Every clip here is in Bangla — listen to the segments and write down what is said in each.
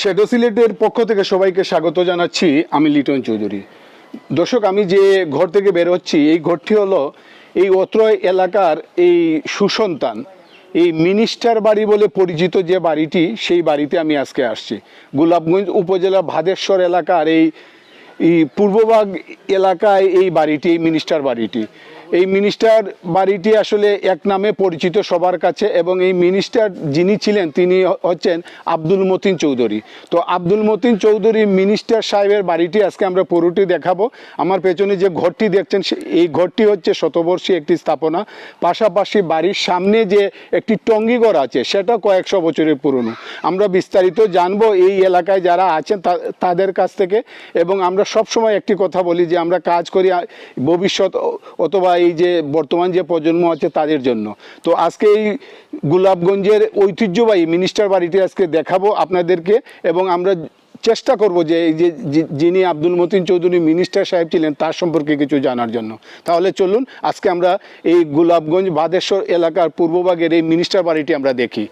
শ্যাডো সিলেটের পক্ষ থেকে সবাইকে স্বাগত জানাচ্ছি আমি লিটন চৌধুরী। দর্শক, আমি যে ঘর থেকে বের হচ্ছি, এই ঘরটি হলো এই অত্রয় এলাকার এই সুসন্তান, এই মিনিস্টার বাড়ি বলে পরিচিত যে বাড়িটি, সেই বাড়িতে আমি আজকে আসছি। গোলাপগঞ্জ উপজেলা ভাদেশ্বর এলাকার এই পূর্ববাগ এলাকায় এই বাড়িটি, এই মিনিস্টার বাড়িটি। এই মিনিস্টার বাড়িটি আসলে এক নামে পরিচিত সবার কাছে এবং এই মিনিস্টার যিনি ছিলেন তিনি হচ্ছেন আব্দুল মতিন চৌধুরী। তো আব্দুল মতিন চৌধুরী মিনিস্টার সাহেবের বাড়িটি আজকে আমরা পুরোটি দেখাবো। আমার পেছনে যে ঘরটি দেখছেন এই ঘরটি হচ্ছে শতবর্ষী একটি স্থাপনা। পাশাপাশি বাড়ির সামনে যে একটি টঙ্গিঘর আছে, সেটা কয়েকশো বছরের পুরনো। আমরা বিস্তারিত জানব এই এলাকায় যারা আছেন তাদের কাছ থেকে এবং আমরা সব সময় একটি কথা বলি যে আমরা কাজ করি ভবিষ্যৎ অথবা এই যে বর্তমান যে প্রজন্ম আছে তাদের জন্য। তো আজকে এই গোলাপগঞ্জের ঐতিহ্যবাহী মিনিস্টার বাড়িটি আজকে দেখাবো আপনাদেরকে এবং আমরা চেষ্টা করব যে এই যে যিনি আব্দুল মতিন চৌধুরী মিনিস্টার সাহেব ছিলেন তার সম্পর্কে কিছু জানার জন্য। তাহলে চলুন, আজকে আমরা এই গোলাপগঞ্জ বাদেশ্বর এলাকার পূর্বভাগের এই মিনিস্টার বাড়িটি আমরা দেখি।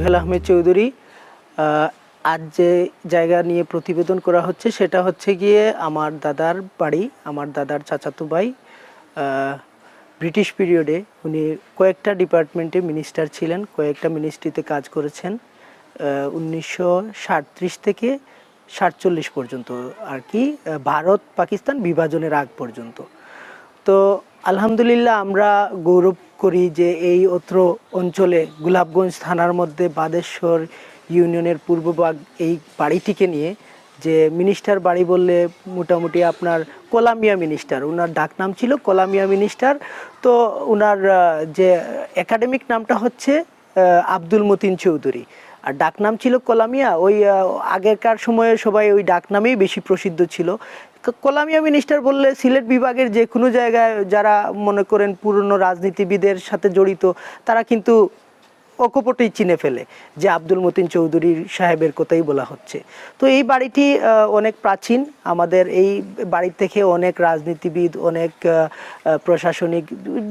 রুহেল আহমেদ চৌধুরী আজ যে জায়গা নিয়ে প্রতিবেদন করা হচ্ছে সেটা হচ্ছে গিয়ে আমার দাদার বাড়ি, আমার দাদার চাচাতো ভাই ব্রিটিশ পিরিয়ডে উনি কয়েকটা ডিপার্টমেন্টে মিনিস্টার ছিলেন, কয়েকটা মিনিস্ট্রিতে কাজ করেছেন উনিশশো থেকে সাতচল্লিশ পর্যন্ত আর কি ভারত পাকিস্তান বিভাজনের আগ পর্যন্ত। তো আলহামদুলিল্লাহ আমরা গৌরব করি যে এই অত্র অঞ্চলে গোলাপগঞ্জ থানার মধ্যে বাদেশ্বর ইউনিয়নের পূর্বভাগ এই বাড়িটিকে নিয়ে যে মিনিস্টার বাড়ি বললে মোটামুটি আপনার কলামিয়া মিনিস্টার ওনার ডাকনাম ছিল কলামিয়া মিনিস্টার। তো ওনার যে একাডেমিক নামটা হচ্ছে আব্দুল মতিন চৌধুরী। আর ডাকনাম ছিল কলামিয়া, ওই আগেকার সময়ে সবাই ওই ডাকনামেই বেশি প্রসিদ্ধ ছিল। কোলামিয়া মিনিস্টার বললে সিলেট বিভাগের যে কোনো জায়গায় যারা মনে করেন পুরনো রাজনীতিবিদের সাথে জড়িত, তারা কিন্তু অকপটেই চিনে ফেলে যে আব্দুল মতিন চৌধুরী সাহেবের কথাই বলা হচ্ছে। তো এই বাড়িটি অনেক প্রাচীন। আমাদের এই বাড়ি থেকে অনেক রাজনীতিবিদ, অনেক প্রশাসনিক,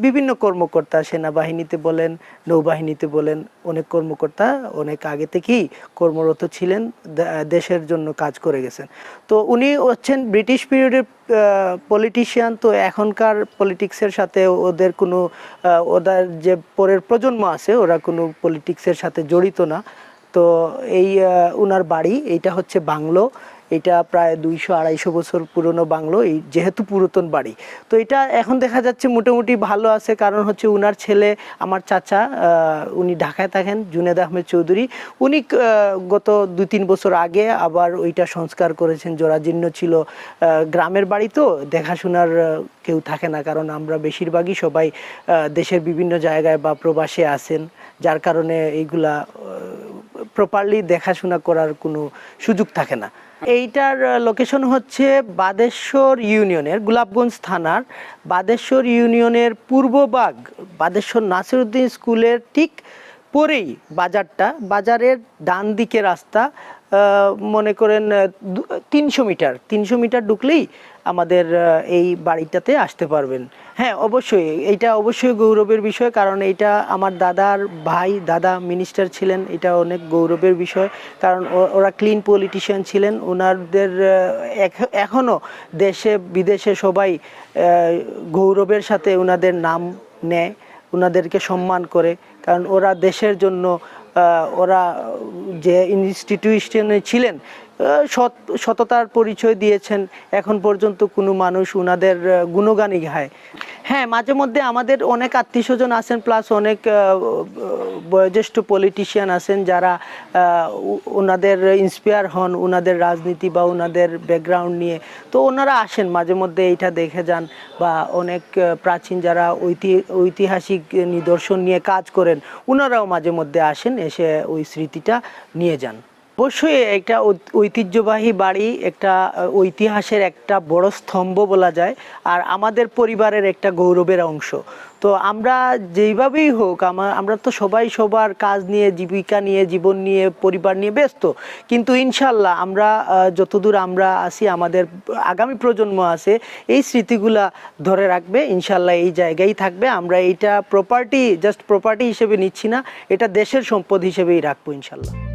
বিভিন্ন কর্মকর্তা, সেনাবাহিনীতে বলেন, নৌবাহিনীতে বলেন, অনেক কর্মকর্তা অনেক আগে থেকেই কর্মরত ছিলেন দেশের জন্য কাজ করে গেছেন। তো উনি হচ্ছেন ব্রিটিশ পিরিয়ডের পলিটিশিয়ান তো এখনকার পলিটিক্সের সাথে ওদের কোনো ওদের যে পরের প্রজন্ম আছে, ওরা কোনো পলিটিক্সের সাথে জড়িত না। তো এই উনার বাড়ি, এইটা হচ্ছে বাংলো। এটা প্রায় দুইশো আড়াইশো বছর পুরনো বাংলো, এই যেহেতু পুরাতন বাড়ি। তো এটা এখন দেখা যাচ্ছে মোটামুটি ভালো আছে, কারণ হচ্ছে উনার ছেলে, আমার চাচা উনি ঢাকায় থাকেন, জুনেদ আহমেদ চৌধুরী। উনি গত দু তিন বছর আগে আবার ওইটা সংস্কার করেছেন, জরাজীর্ণ ছিল গ্রামের বাড়ি তো, দেখাশোনার কেউ থাকে না, কারণ আমরা বেশিরভাগই সবাই দেশের বিভিন্ন জায়গায় বা প্রবাসে আসেন যার কারণে এইগুলা প্রপারলি দেখাশোনা করার কোনো সুযোগ থাকে না। এইটার লোকেশন হচ্ছে বাদেশ্বর ইউনিয়নের গোলাপগঞ্জ থানার বাদেশ্বর ইউনিয়নের পূর্ববাগ বাদেশ্বর নাসিরুদ্দিন স্কুলের ঠিক পরেই বাজারটা, বাজারের ডান দিকে রাস্তা মনে করেন তিনশো মিটার তিনশো মিটার ঢুকলেই আমাদের এই বাড়িটাতে আসতে পারবেন। হ্যাঁ অবশ্যই এটা অবশ্যই গৌরবের বিষয়, কারণ এইটা আমার দাদার ভাই, দাদা মিনিস্টার ছিলেন, এটা অনেক গৌরবের বিষয়, কারণ ওরা ক্লিন পলিটিশিয়ান ছিলেন, ওনাদের এখনও দেশে, বিদেশে সবাই গৌরবের সাথে ওনাদের নাম নেয়, ওনাদেরকে সম্মান করে কারণ ওরা দেশের জন্য ওরা যে ইনস্টিটিউশনে ছিলেন সততার পরিচয় দিয়েছেন। এখন পর্যন্ত কোনো মানুষ ওনাদের গুণগানই গায়। হ্যাঁ মাঝে মধ্যে আমাদের অনেক আত্মীয় স্বজন আছেন প্লাস অনেক বয়োজ্যেষ্ঠ পলিটিশিয়ান আছেন যারা ওনাদের ইন্সপায়ার হন ওনাদের রাজনীতি বা ওনাদের ব্যাকগ্রাউন্ড নিয়ে। তো ওনারা আসেন, মাঝে মধ্যে এইটা দেখে যান বা অনেক প্রাচীন যারা ঐতি- ঐতিহাসিক নিদর্শন নিয়ে কাজ করেন ওনারাও মাঝে মধ্যে আসেন, এসে ওই স্মৃতিটা নিয়ে যান। অবশ্যই একটা ঐতিহ্যবাহী বাড়ি একটা আহ, ঐতিহাসের একটা বড় স্তম্ভ বলা যায় আর আমাদের পরিবারের একটা গৌরবের অংশ। তো আমরা যেইভাবেই হোক আমার আমরা তো সবাই সবার কাজ নিয়ে জীবিকা নিয়ে জীবন নিয়ে পরিবার নিয়ে ব্যস্ত। কিন্তু ইনশাল্লাহ আমরা যতদূর আমরা আছি আমাদের আগামী প্রজন্ম আছে এই স্মৃতিগুলা ধরে রাখবে ইনশাল্লাহ এই জায়গায় থাকবে। আমরা এইটা প্রপার্টি জাস্ট প্রপার্টি হিসেবে নিচ্ছি না এটা দেশের সম্পদ হিসেবেই রাখব ইনশাল্লাহ।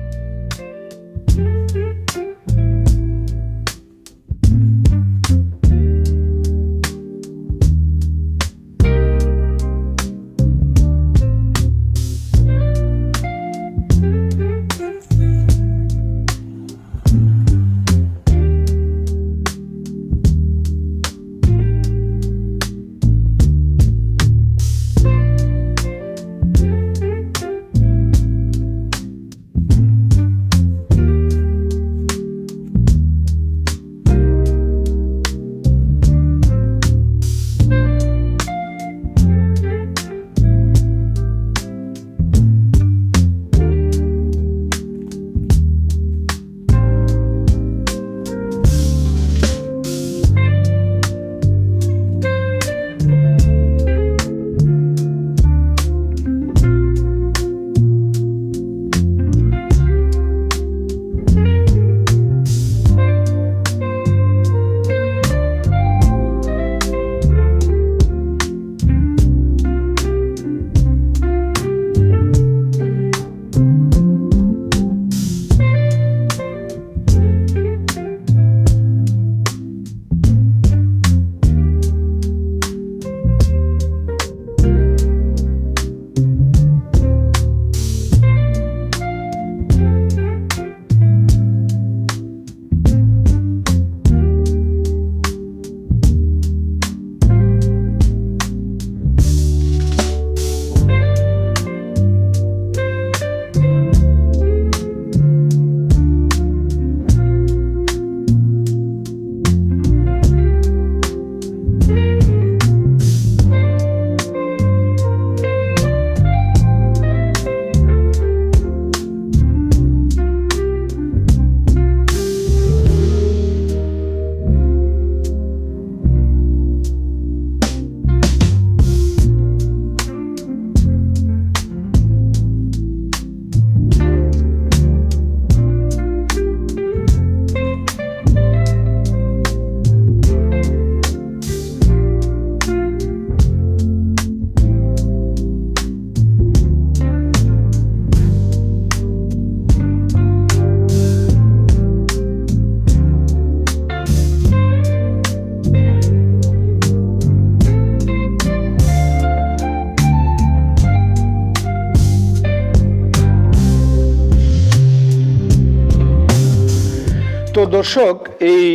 দর্শক, এই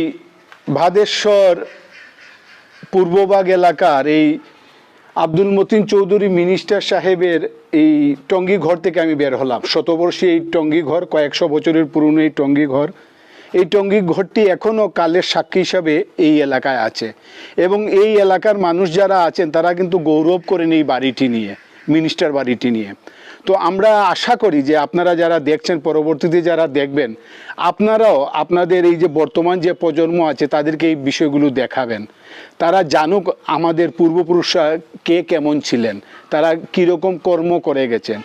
ভাদেশ্বর পূর্ববাগ এলাকার এই আব্দুল মতিন চৌধুরী মিনিস্টার সাহেবের এই টঙ্গি ঘর থেকে আমি বের হলাম। শতবর্ষী এই টঙ্গি ঘর, কয়েকশো বছরের পুরনো এই টঙ্গি ঘর। এই টঙ্গি ঘরটি এখনও কালের সাক্ষী হিসাবে এই এলাকায় আছে এবং এই এলাকার মানুষ যারা আছেন, তারা কিন্তু গৌরব করেন এই বাড়িটি নিয়ে মিনিস্টার বাড়িটি নিয়ে। তো আমরা আশা করি যে আপনারা যারা দেখছেন, পরবর্তীতে যারা দেখবেন, আপনারাও আপনাদের এই যে বর্তমান যে প্রজন্ম আছে, তাদেরকে এই বিষয়গুলো দেখাবেন। তারা জানুক আমাদের পূর্বপুরুষরা কে কেমন ছিলেন, তারা কীরকম কর্ম করে গেছেন।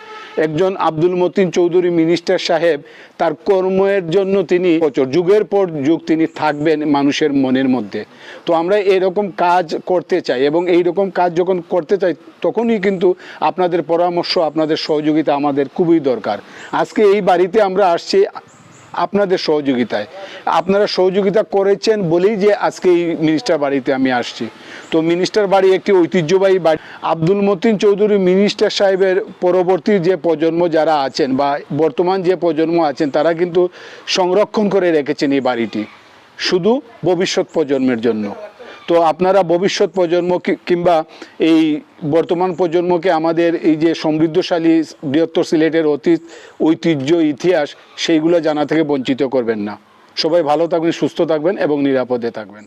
একজন আব্দুল মতিন চৌধুরী মিনিস্টার সাহেব, তার কর্মের জন্য তিনি বছর যুগের পর যুগ তিনি থাকবেন মানুষের মনের মধ্যে। তো আমরা এরকম কাজ করতে চাই এবং এই রকম কাজ যখন করতে চাই, তখনই কিন্তু আপনাদের পরামর্শ, আপনাদের সহযোগিতা আমাদের খুবই দরকার। আজকে এই বাড়িতে আমরা আসছি আপনাদের সহযোগিতায়। আপনারা সহযোগিতা করেছেন বলেই যে আজকে এই মিনিস্টার বাড়িতে আমি আসছি। তো মিনিস্টার বাড়ি একটি ঐতিহ্যবাহী বাড়ি। আব্দুল মতিন চৌধুরী মিনিস্টার সাহেবের পরবর্তী যে প্রজন্ম যারা আছেন বা বর্তমান যে প্রজন্ম আছেন, তারা কিন্তু সংরক্ষণ করে রেখেছেন এই বাড়িটি। শুধু ভবিষ্যৎ প্রজন্মের জন্য। তো আপনারা ভবিষ্যৎ প্রজন্ম কিংবা এই বর্তমান প্রজন্মকে আমাদের এই যে সমৃদ্ধশালী বৃহত্তর সিলেটের অতীত, ঐতিহ্য, ইতিহাস, সেইগুলো জানা থেকে বঞ্চিত করবেন না। সবাই ভালো থাকবেন, সুস্থ থাকবেন এবং নিরাপদে থাকবেন।